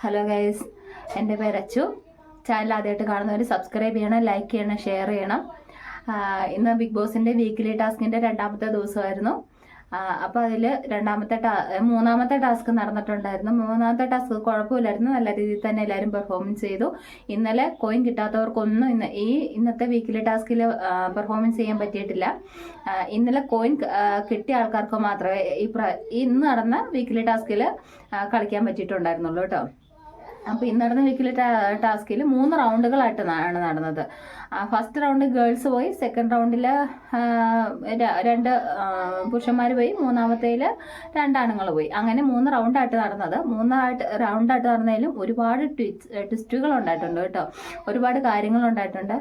Hello guys എന്റെ പേര് Achu. Channel ആദ്യമായിട്ട് കാണുന്നവർ സബ്സ്ക്രൈബ് ചെയ്യണം ലൈക്ക് ചെയ്യണം ഷെയർ ചെയ്യണം. ഇന്ന് ബിഗ് ബോസിന്റെ വീക്കിലി ടാസ്കിന്റെ രണ്ടാമത്തെ ദിവസമായിരുന്നു. അപ്പോൾ അതിൽ രണ്ടാമത്തെ ടാ മൂന്നാമത്തെ ടാസ്ക് നടന്നിട്ടുണ്ടായിരുന്നു. മൂന്നാമത്തെ ടാസ്ക് കുഴപ്പമില്ലായിരുന്നു. നല്ല രീതിയിൽ തന്നെ എല്ലാവരും പെർഫോമൻസ് ചെയ്തു. ഇന്നലെ കോയിൻ കിട്ടാത്തവർക്കൊന്നും ഇന്ന് ഈ ഇന്നത്തെ വീക്കിലി ടാസ്കിൽ പെർഫോമൻസ് ചെയ്യാൻ പറ്റിയിട്ടില്ല. ഇന്നലെ കോയിൻ കിട്ടിയ ആൾക്കാർക്ക് മാത്രമേ ഈ ഇന്ന് നടന്ന വീക്കിലി ടാസ്കിൽ കളിക്കാൻ പറ്റിയിട്ടുണ്ടായിരുന്നുള്ളൂ കേട്ടോ. അപ്പോൾ ഇന്ന് നടന്ന വീക്കിലെ ടാസ്കിൽ മൂന്ന് റൗണ്ടുകളായിട്ട് ആണ് നടന്നത്. ഫസ്റ്റ് റൗണ്ട് ഗേൾസ് പോയി സെക്കൻഡ് റൗണ്ടിൽ രണ്ട് പുരുഷന്മാർ പോയി മൂന്നാമത്തേൽ രണ്ടാണുങ്ങൾ പോയി. അങ്ങനെ മൂന്ന് റൗണ്ടായിട്ട് നടന്നത്. മൂന്നായിട്ട് റൗണ്ടായിട്ട് നടന്നതിലും ഒരുപാട് ട്വിസ്റ്റ് ട്വിസ്റ്റുകൾ ഉണ്ടായിട്ടുണ്ട് കേട്ടോ. ഒരുപാട് കാര്യങ്ങൾ ഉണ്ടായിട്ടുണ്ട്.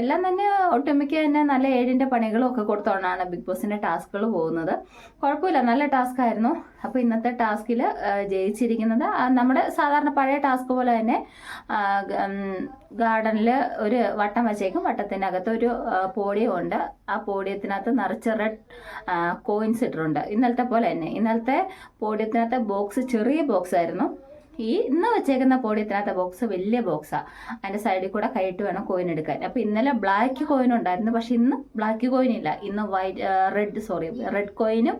എല്ലാം തന്നെ ഒട്ടുമിക്ക തന്നെ നല്ല ഏഴിന്റെ പണികളും ഒക്കെ കൊടുത്തോണ്ടാണ് ബിഗ് ബോസിന്റെ ടാസ്കുകൾ പോകുന്നത്. കുഴപ്പമില്ല നല്ല ടാസ്ക് ആയിരുന്നു അപ്പോൾ ഇന്നത്തെ ടാസ്കിൽ ജയിച്ചിരിക്കുന്നത് നമ്മുടെ സാധാരണ പഴയ ടാസ്ക് പോലെ തന്നെ ഗാർഡനിൽ ഒരു വട്ടം വച്ചേക്കും. വട്ടത്തിനകത്ത് ഒരു പോഡിയം ഉണ്ട്. ആ പോഡിയത്തിനകത്ത് നിറച്ച് റെഡ് കോയിൻസ് ഇട്ടിട്ടുണ്ട്. ഇന്നലത്തെ പോലെ തന്നെ. ഇന്നലത്തെ പോഡിയത്തിനകത്തെ ബോക്സ് ചെറിയ ബോക്സ് ആയിരുന്നു. ഈ ഇന്ന് വെച്ചേക്കുന്ന പോഡിയത്തിനകത്തെ ബോക്സ് വലിയ ബോക്സാണ് അതിന്റെ സൈഡിൽ കൂടെ കൈയിട്ട് വേണം കോയിൻ എടുക്കാൻ. അപ്പോൾ ഇന്നലെ ബ്ലാക്ക് കോയിൻ ഉണ്ടായിരുന്നു. പക്ഷെ ഇന്ന് ബ്ലാക്ക് കോയിൻ ഇല്ല. ഇന്ന് വൈറ്റ് റെഡ് സോറി റെഡ് കോയിനും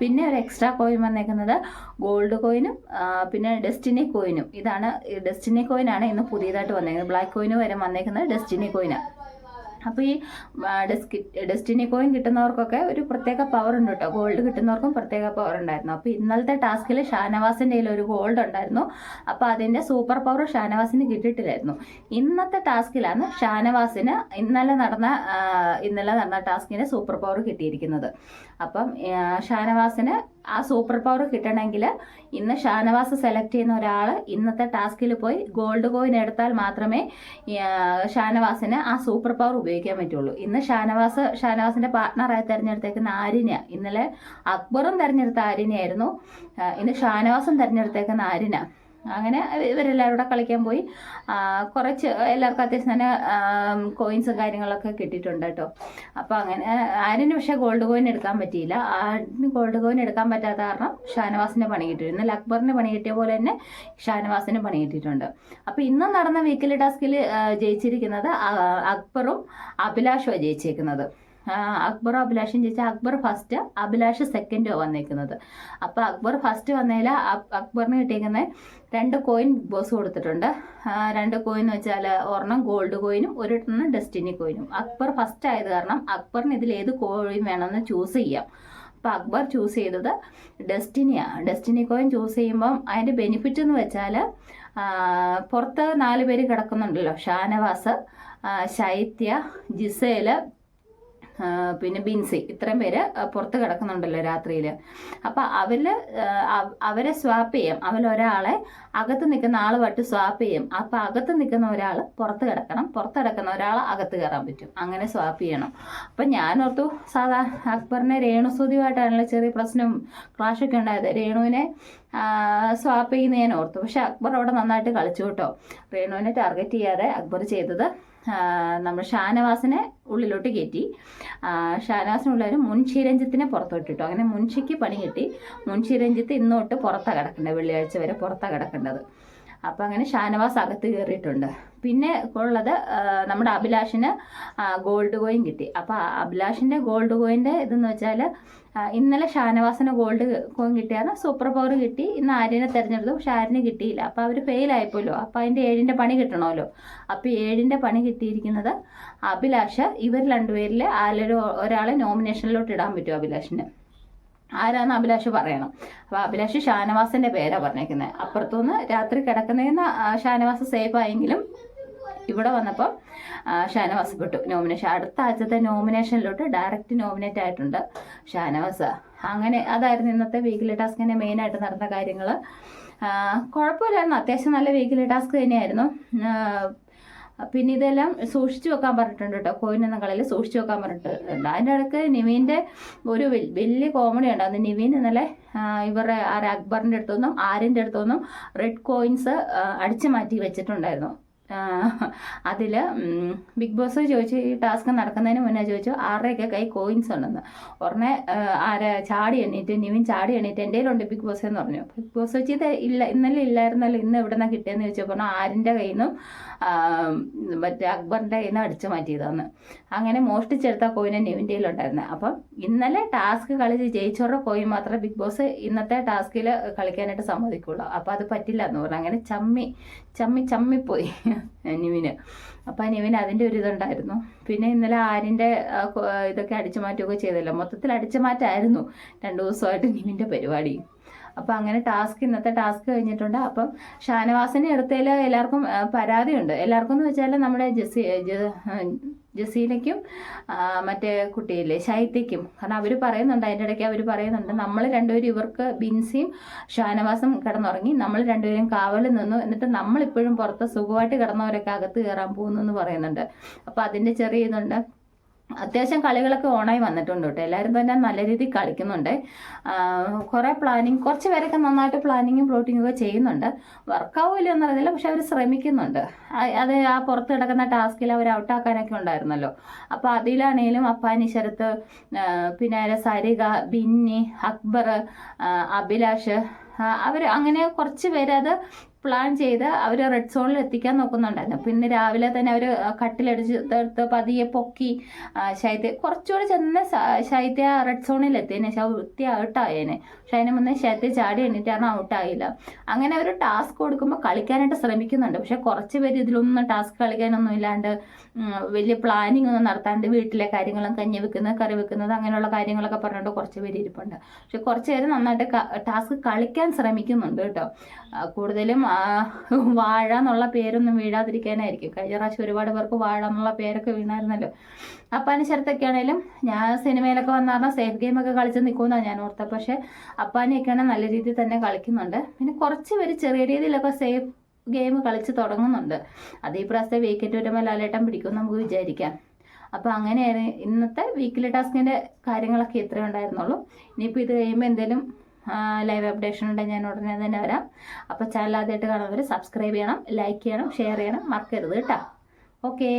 പിന്നെ ഒരു എക്സ്ട്രാ കോയിൻ വന്നേക്കുന്നത് ഗോൾഡ് കോയിനും പിന്നെ ഡെസ്റ്റിനി കോയിനും ഇതാണ് ഡെസ്റ്റിനി കോയിനാണ് ഇന്ന് പുതിയതായിട്ട് വന്നേക്കുന്നത്. ബ്ലാക്ക് കോയിന് വരെ വന്നേക്കുന്നത് ഡെസ്റ്റിനി കോയിനാണ് അപ്പോൾ ഈ ഡെസ്കി ഡെസ്റ്റിനി കോയിൻ കിട്ടുന്നവർക്കൊക്കെ ഒരു പ്രത്യേക പവർ ഉണ്ട് കേട്ടോ ഗോൾഡ് കിട്ടുന്നവർക്കും പ്രത്യേക പവർ ഉണ്ടായിരുന്നു. അപ്പോൾ ഇന്നലത്തെ ടാസ്കിൽ ഷാനവാസിന്റെ കയ്യിൽ ഒരു ഗോൾഡ് ഉണ്ടായിരുന്നു. അപ്പോൾ അതിന്റെ സൂപ്പർ പവർ ഷാനവാസിന് കിട്ടിയിട്ടില്ലായിരുന്നു. ഇന്നത്തെ ടാസ്കിലാണ് ഷാനവാസിന് ഇന്നലെ നടന്ന ഇന്നലെ നടന്ന ടാസ്കിന് സൂപ്പർ പവർ കിട്ടിയിരിക്കുന്നത്. അപ്പം ഷാനവാസിന് ആ സൂപ്പർ പവർ കിട്ടണമെങ്കിൽ ഇന്ന് ഷാനവാസ് സെലക്ട് ചെയ്യുന്ന ഒരാൾ ഇന്നത്തെ ടാസ്കിൽ പോയി ഗോൾഡ് കോയിൻ എടുത്താൽ മാത്രമേ ഷാനവാസിന് ആ സൂപ്പർ പവർ ഉപയോഗിക്കാൻ പറ്റുള്ളൂ. ഇന്ന് ഷാനവാസ് ഷാനവാസിന്റെ പാർട്ട്ണറായി തിരഞ്ഞെടുത്തേക്കുന്ന ആര്യന. ഇന്നലെ അക്ബറും തിരഞ്ഞെടുത്ത ആര്യനയായിരുന്നു ആ, ഇന്ന് ഷാനവാസും തിരഞ്ഞെടുത്തേക്കുന്ന ആര്യന. അങ്ങനെ ഇവരെല്ലാവരും കൂടെ കളിക്കാൻ പോയി. കുറച്ച് എല്ലാവർക്കും അത്യാവശ്യം തന്നെ കോയിൻസും കാര്യങ്ങളൊക്കെ കിട്ടിയിട്ടുണ്ട് കേട്ടോ. അപ്പോൾ അങ്ങനെ ആര്യന് പക്ഷേ ഗോൾഡ് കോയിൻ എടുക്കാൻ പറ്റിയില്ല. ആരിന് ഗോൾഡ് കോയിൻ എടുക്കാൻ പറ്റാത്ത കാരണം ഷാനവാസിന് പണി കിട്ടിയിരുന്നു. അക്ബറിന് പണി കിട്ടിയ പോലെ തന്നെ ഷാനവാസിന് പണി കിട്ടിയിട്ടുണ്ട്. അപ്പോൾ ഇന്ന് നടന്ന വീക്കിലി ടാസ്കിൽ ജയിച്ചിരിക്കുന്നത് അക്ബറും അഭിലാഷുമാണ് ജയിച്ചേക്കുന്നത്. ആ, അക്ബറും അഭിലാഷും ചോദിച്ചാൽ അക്ബർ ഫസ്റ്റ് അഭിലാഷ് സെക്കൻഡ് വന്നേക്കുന്നത്. അപ്പോൾ അക്ബർ ഫസ്റ്റ് വന്നതിൽ അക്ബറിന് കിട്ടിയിരിക്കുന്ന രണ്ട് കോയിൻ ബോസ് കൊടുത്തിട്ടുണ്ട്. രണ്ട് കോയിൻ എന്ന് വെച്ചാൽ ഒരെണ്ണം ഗോൾഡ് കോയിനും ഒരെണ്ണം ഡെസ്റ്റിനി കോയിനും അക്ബർ ഫസ്റ്റ് ആയത് കാരണം അക്ബറിന് ഇതിൽ ഏത് കോയിൻ വേണമെന്ന് ചൂസ് ചെയ്യാം. അപ്പോൾ അക്ബർ ചൂസ് ചെയ്തത് ഡെസ്റ്റിനിയാണ് ഡെസ്റ്റിനി കോയിൻ ചൂസ് ചെയ്യുമ്പം അതിന്റെ ബെനിഫിറ്റ് എന്ന് വെച്ചാൽ പുറത്ത് നാല് പേര് കിടക്കുന്നുണ്ടല്ലോ. ഷാനവാസ് ശൈത്യ ജിസേൽ പിന്നെ ബിൻസി. ഇത്രയും പേര് പുറത്ത് കിടക്കുന്നുണ്ടല്ലോ രാത്രിയിൽ അപ്പം അവരിൽ അവരെ സ്വാപ്പ് ചെയ്യും. അവരൊരാളെ അകത്ത് നിൽക്കുന്ന ആൾ വട്ട് സ്വാപ്പ് ചെയ്യും. അപ്പം അകത്ത് നിൽക്കുന്ന ഒരാൾ പുറത്ത് കിടക്കണം. പുറത്ത് കിടക്കുന്ന ഒരാൾ അകത്ത് കയറാൻ പറ്റും. അങ്ങനെ സ്വാപ്പ് ചെയ്യണം. അപ്പം ഞാൻ ഓർത്തു സാധാ അക്ബറിനെ രേണുസൂതിയുമായിട്ടാണല്ലോ ചെറിയ പ്രശ്നം ക്ലാഷൊക്കെ ഉണ്ടായത്. രേണുവിനെ സ്വാപ്പ് ഞാൻ ഓർത്തു. പക്ഷെ അക്ബർ അവിടെ നന്നായിട്ട് കളിച്ചു കേട്ടോ. രേണുവിനെ ടാർഗറ്റ് ചെയ്യാതെ അക്ബർ ചെയ്തത് നമ്മൾ ഷാനവാസിനെ ഉള്ളിലോട്ട് കയറ്റി ആ, ഷാനവാസിനുള്ളിൽ മുൻഷി രഞ്ജിത്തിനെ പുറത്തോട്ടിട്ടു. അങ്ങനെ മുൻഷിക്ക് പണി കിട്ടി. മുൻഷി രഞ്ജിത്ത് ഇന്നോട്ട് പുറത്താണ് കിടക്കേണ്ടത് വെള്ളിയാഴ്ച വരെ പുറത്താണ് കിടക്കേണ്ടത്. അപ്പം അങ്ങനെ ഷാനവാസ് അകത്ത് കയറിയിട്ടുണ്ട്. പിന്നെ ഉള്ളത് നമ്മുടെ അഭിലാഷിന് ഗോൾഡ് കോയിൻ കിട്ടി. അപ്പോൾ അഭിലാഷിന്റെ ഗോൾഡ് കോയിന്റെ ഇതെന്ന് വെച്ചാൽ ഇന്നലെ ഷാനവാസിന് ഗോൾഡ് കോയിൻ കിട്ടിയാണ് സൂപ്പർ പവർ കിട്ടി. ഇന്ന് ആര്യനെ തിരഞ്ഞെടുത്തു. പക്ഷെ ആര്യന് കിട്ടിയില്ല. അപ്പോൾ അവർ ഫെയിലായിപ്പോലോ അപ്പോൾ അതിന്റെ ഏഴിന്റെ പണി കിട്ടണമല്ലോ? അപ്പോൾ ഏഴിന്റെ പണി കിട്ടിയിരിക്കുന്നത് അഭിലാഷ് ഇവർ രണ്ടുപേരിൽ ആരൊരു ഒരാളെ നോമിനേഷനിലോട്ട് ഇടാൻ പറ്റും അഭിലാഷിന്? ആരാന്ന് അഭിലാഷ് പറയണം. അപ്പോൾ അഭിലാഷ് ഷാനവാസിന്റെ പേരാണ് പറഞ്ഞേക്കുന്നത് അപ്പുറത്തുനിന്ന് രാത്രി കിടക്കുന്നതിന് ഷാനവാസ് സേഫ് ആയെങ്കിലും ഇവിടെ വന്നപ്പോൾ ആ, ഷാനവാസ് പെട്ടു. നോമിനേഷൻ അടുത്ത ആഴ്ചത്തെ നോമിനേഷനിലോട്ട് ഡയറക്റ്റ് നോമിനേറ്റ് ആയിട്ടുണ്ട് ഷാനവാസ്. അങ്ങനെ അതായിരുന്നു ഇന്നത്തെ വീക്കിലി ടാസ്കിന്റെ മെയിനായിട്ട് നടന്ന കാര്യങ്ങൾ. കുഴപ്പമില്ലായിരുന്നു. അത്യാവശ്യം നല്ല വീക്കിലി ടാസ്ക് തന്നെയായിരുന്നു. പിന്നെ ഇതെല്ലാം സൂക്ഷിച്ചു വെക്കാൻ പറഞ്ഞിട്ടുണ്ട് കേട്ടോ. കോയിൻ എന്ന കളിയിൽ സൂക്ഷിച്ചു വെക്കാൻ പറഞ്ഞിട്ടുണ്ട്. അതിന്റെ ഇടയ്ക്ക് നിവീന്റെ ഒരു വലിയ കോമഡി ഉണ്ട് അത് നിവീൻ ഇന്നലെ ആ, ഇവരുടെ ആരെ അക്ബറിന്റെ അടുത്തുനിന്നും ആര്യന്റെ അടുത്തുനിന്നും റെഡ് കോയിൻസ് അടിച്ചു മാറ്റി വെച്ചിട്ടുണ്ടായിരുന്നു. അതിൽ ബിഗ് ബോസ് ചോദിച്ചു ഈ ടാസ്ക് നടക്കുന്നതിന് മുന്നേ ചോദിച്ചു ആരുടെയൊക്കെ കൈ കോയിൻസ് ഉണ്ടെന്ന്. ഉടനെ ആരെ ചാടി എണ്ണീറ്റ് നിവിൻ ചാടി എണ്ണീറ്റ് എന്റെ കയ്യിലുണ്ട് ബിഗ് ബോസ് എന്ന് പറഞ്ഞു. ബിഗ് ബോസ് വെച്ച് ഇത് ഇല്ല ഇന്നലെ ഇല്ലായിരുന്നല്ലോ ഇന്ന് എവിടെ നിന്നാണ് കിട്ടിയെന്ന് ചോദിച്ചപ്പോൾ ആരിന്റെ കയ്യിൽ നിന്നും മറ്റേ അക്ബറിന്റെ കയ്യിൽ നിന്ന് അടിച്ചു മാറ്റിയതാന്ന്. അങ്ങനെ മോഷ്ടിച്ചെടുത്ത കോയിനെ നിവിന്റെ കയ്യിലുണ്ടായിരുന്നത് അപ്പം ഇന്നലെ ടാസ്ക് കളിച്ച് ജയിച്ചവരുടെ കോയിൻ മാത്രമേ ബിഗ് ബോസ് ഇന്നത്തെ ടാസ്കിൽ കളിക്കാനായിട്ട് സമ്മതിക്കുള്ളൂ. അപ്പോൾ അത് പറ്റില്ല എന്ന് പറഞ്ഞു. അങ്ങനെ ചമ്മി ചമ്മി ചമ്മിപ്പോയി. നിവിന് അപ്പം നിവിന് അതിന്റെ ഒരു ഇതുണ്ടായിരുന്നു. പിന്നെ ഇന്നലെ ആരിന്റെ ഇതൊക്കെ അടിച്ചു മാറ്റുകയൊക്കെ ചെയ്തല്ലോ. മൊത്തത്തിൽ അടിച്ചു മാറ്റായിരുന്നു രണ്ട് ദിവസമായിട്ട് നിവിന്റെ പരിപാടി. അപ്പം അങ്ങനെ ടാസ്ക് ഇന്നത്തെ ടാസ്ക് കഴിഞ്ഞിട്ടുണ്ട്. അപ്പം ഷാനവാസിന്റെ അടുത്തേൽ എല്ലാവർക്കും പരാതിയുണ്ട്. എല്ലാവർക്കും എന്ന് വെച്ചാൽ നമ്മുടെ ജസി ജസീലയ്ക്കും ആ, മറ്റേ കുട്ടിയില്ലേ ശൈത്യയ്ക്കും. കാരണം അവർ പറയുന്നുണ്ട് അതിന്റെ ഇടയ്ക്ക് അവർ പറയുന്നുണ്ട് നമ്മൾ രണ്ടുപേരും ഇവർക്ക് ബിൻസിയും ഷാനവാസും കിടന്നുറങ്ങി നമ്മൾ രണ്ടുപേരും കാവൽ നിന്നു. എന്നിട്ട് നമ്മളിപ്പോഴും പുറത്ത് സുഖമായിട്ട് കിടന്നവരൊക്കെ അകത്ത് കയറാൻ പോകുന്നു എന്ന് പറയുന്നുണ്ട്. അപ്പോൾ അതിന്റെ ചെറിയ ഇതുണ്ട്. അത്യാവശ്യം കളികളൊക്കെ ഓണായി വന്നിട്ടുണ്ട് കേട്ടോ. എല്ലാവരും തന്നെ നല്ല രീതിയിൽ കളിക്കുന്നുണ്ട്. കുറേ പ്ലാനിങ് കുറച്ച് പേരൊക്കെ നന്നായിട്ട് പ്ലാനിങ്ങും പ്ലോട്ടിങ്ങും ഒക്കെ ചെയ്യുന്നുണ്ട്. വർക്കാവില്ല എന്ന് അറിയില്ല പക്ഷെ അവർ ശ്രമിക്കുന്നുണ്ട്. അത് ആ പുറത്ത് കിടക്കുന്ന ടാസ്കിൽ അവർ ഔട്ടാക്കാനൊക്കെ ഉണ്ടായിരുന്നല്ലോ. അപ്പോൾ അതിലാണേലും അപ്പാനി ശരത്ത് പിന്നെ സരിക ബിന്നി അക്ബർ അഭിലാഷ് അവർ അങ്ങനെ കുറച്ച് പേര് അത് പ്ലാൻ ചെയ്ത് അവർ റെഡ് സോണിൽ എത്തിക്കാൻ നോക്കുന്നുണ്ടായിരുന്നു. പിന്നെ രാവിലെ തന്നെ അവർ കട്ടിലടിച്ച് എടുത്ത് പതിയെ പൊക്കി ശൈത്യ കുറച്ചുകൂടെ ചെന്ന് ശൈത്യ റെഡ് സോണിൽ എത്തിയതിനെ വൃത്തി ഔട്ടായേനെ പക്ഷെ അതിന് മുന്നേ ശൈത്യ ചാടി എണ്ണിട്ടാണ് ഔട്ടായില്ല അങ്ങനെ അവർ ടാസ്ക് കൊടുക്കുമ്പോൾ കളിക്കാനായിട്ട് ശ്രമിക്കുന്നുണ്ട്. പക്ഷെ കുറച്ച് പേര് ഇതിലൊന്നും ടാസ്ക് കളിക്കാനൊന്നും ഇല്ലാണ്ട് വലിയ പ്ലാനിങ് ഒന്നും നടത്താണ്ട് വീട്ടിലെ കാര്യങ്ങളും കഞ്ഞി വെക്കുന്നത് കറി വെക്കുന്നത് അങ്ങനെയുള്ള കാര്യങ്ങളൊക്കെ പറഞ്ഞുകൊണ്ട് കുറച്ച് പേര് ഇരിപ്പുണ്ട്. പക്ഷെ കുറച്ച് പേര് നന്നായിട്ട് ടാസ്ക് കളിക്കാൻ ശ്രമിക്കുന്നുണ്ട് കേട്ടോ. കൂടുതലും വാഴ എന്നുള്ള പേരൊന്നും വീഴാതിരിക്കാനായിരിക്കും. കഴിഞ്ഞ പ്രാവശ്യം ഒരുപാട് പേർക്ക് വാഴ എന്നുള്ള പേരൊക്കെ വീണായിരുന്നല്ലോ. അപ്പാനി ശരത്തൊക്കെ ആണെങ്കിലും ഞാൻ സിനിമയിലൊക്കെ വന്നു പറഞ്ഞാൽ സേഫ് ഗെയിമൊക്കെ കളിച്ച് നിൽക്കുമെന്നാണ് ഞാൻ ഓർത്തത് പക്ഷേ ആണെങ്കിൽ നല്ല രീതിയിൽ തന്നെ കളിക്കുന്നുണ്ട്. പിന്നെ കുറച്ച് പേര് ചെറിയ രീതിയിലൊക്കെ സേഫ് ഗെയിം കളിച്ച് തുടങ്ങുന്നുണ്ട്. അത് ഈ പ്രാവശ്യത്തെ വീക്കെറ്റ് വരുമ്പോൾ ലാലേട്ടം പിടിക്കും നമുക്ക് വിചാരിക്കാം. അപ്പോൾ അങ്ങനെയാണ് ഇന്നത്തെ വീക്കിലി ടാസ്കിന്റെ കാര്യങ്ങളൊക്കെ ഇത്രയേ ഉണ്ടായിരുന്നുള്ളൂ. ഇനിയിപ്പോൾ ഇത് കഴിയുമ്പോൾ എന്തെങ്കിലും ലൈവ് അപ്ഡേഷൻ ഉണ്ടെങ്കിൽ ഞാൻ ഉടനെ തന്നെ വരാം. അപ്പോൾ ചാനൽ ആദ്യമായിട്ട് കാണുന്നവർ സബ്സ്ക്രൈബ് ചെയ്യണം ലൈക്ക് ചെയ്യണം ഷെയർ ചെയ്യണം മറക്കരുത് കേട്ടോ. ഓക്കേ